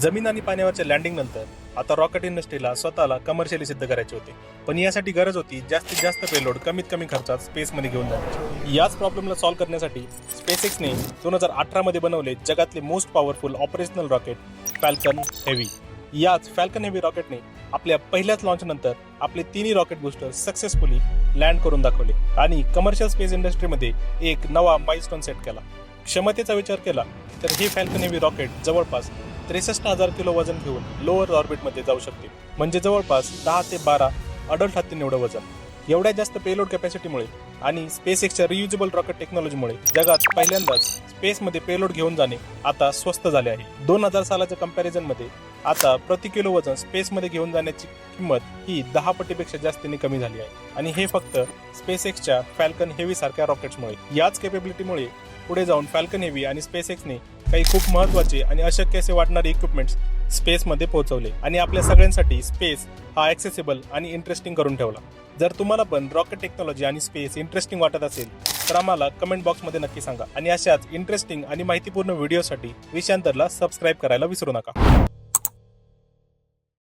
जमीन आणि पाण्यावरच्या लँडिंग नंतर आता रॉकेट इंडस्ट्रीला स्वतःला कमर्शियली सिद्ध करायचे होते. पण यासाठी गरज होती जास्तीत जास्त पेलोड कमीत कमी खर्चात स्पेसमध्ये घेऊन जाण्याची. याच प्रॉब्लेमला सॉल्व्ह करण्यासाठी स्पेसएक्सने दोन हजार अठरामध्ये बनवले जगातले most powerful operational rocket Falcon Heavy याच फॅल्कन हेवी रॉकेटने आपल्या पहिल्याच लॉन्चनंतर आपले तिन्ही रॉकेट बुस्टर सक्सेसफुली लँड करून दाखवले आणि कमर्शियल स्पेस इंडस्ट्रीमध्ये एक नवा माइलस्टोन सेट केला. क्षमतेचा विचार केला तर हे फॅल्कन हेवी रॉकेट जवळपास त्रेसष्ट हजार किलो वजन घेऊन लोअर ऑर्बिटमध्ये जाऊ शकते. म्हणजे जवळपास दहा ते बारा अडल्ट हत्तीन एवढं वजन. एवढ्या जास्त पेलोड कॅपॅसिटीमुळे आणि स्पेस एक्सच्या रियुजेबल रॉकेट टेक्नॉलॉजीमुळे जगात पहिल्यांदाच स्पेसमध्ये पेलोड घेऊन जाणे आता स्वस्त झाले आहे. दोन हजार सालाच्या कम्पॅरिझनमध्ये आता प्रति किलो वजन स्पेसमध्ये घेऊन जाण्याची किंमत ही दहा पटीपेक्षा जास्तीने कमी झाली आहे. आणि हे फक्त स्पेस एक्सच्या फॅल्कन हेवी सारख्या रॉकेट्समुळे याच केपेबिलिटीमुळे पुढे जाऊन फॅल्कन हेवी आणि स्पेस एक्सने काही खूप महत्त्वाचे आणि अशक्य असे वाटणारे इक्विपमेंट्स स्पेसमध्ये पोहोचवले. आणि आपल्या सगळ्यांसाठी स्पेस हा ॲक्सेसिबल आणि इंटरेस्टिंग करून ठेवला. जर तुम्हाला पण रॉकेट टेक्नॉलॉजी आणि स्पेस इंटरेस्टिंग वाटत असेल तर आम्हाला कमेंट बॉक्समध्ये नक्की सांगा. आणि अशाच इंटरेस्टिंग आणि माहितीपूर्ण व्हिडिओसाठी विषयांतरला सबस्क्राईब करायला विसरू नका.